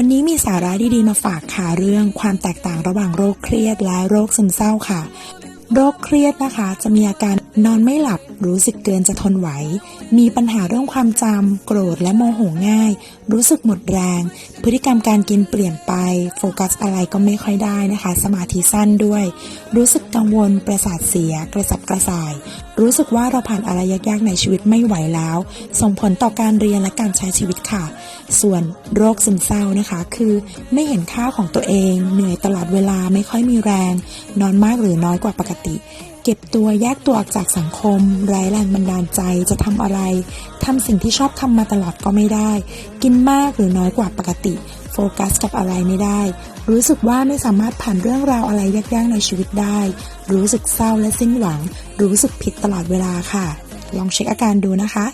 วันนี้มีสาระดีๆมาฝากค่ะเรื่องความแตกต่างระหว่างโรคเครียดและโรคซึมเศร้าค่ะ โรคเครียดนะคะ จะมีอาการนอนไม่หลับ รู้สึกเกินจะทนไหว มีปัญหาเรื่องความจำโกรธและโมโหง่าย รู้สึกหมดแรง พฤติกรรมการกินเปลี่ยนไป โฟกัสอะไรก็ไม่ค่อยได้นะคะ สมาธิสั้นด้วย รู้สึกกังวลประสาทเสีย กระสับกระส่าย รู้สึกว่าเราผ่านอะไรยากๆในชีวิตไม่ไหวแล้ว ส่งผลต่อการเรียนและการใช้ชีวิตค่ะ ส่วนโรคซึมเศร้านะคะ คือไม่เห็นค่าของตัวเอง เหนื่อยตลอดเวลาไม่ค่อยมีแรง นอนมากหรือน้อยกว่าปกติเก็บตัวแยกตัวออกจากสังคมไร้แรงบันดาลใจจะทำอะไรทำสิ่งที่ชอบทำมาตลอดก็ไม่ได้ กินมากหรือน้อยกว่าปกติ โฟกัสกับอะไรไม่ได้ รู้สึกว่าไม่สามารถผ่านเรื่องราวอะไรยากๆในชีวิตได้ รู้สึกเศร้าและสิ้นหวัง รู้สึกผิดตลอดเวลาค่ะ ลองเช็คอาการดูนะคะ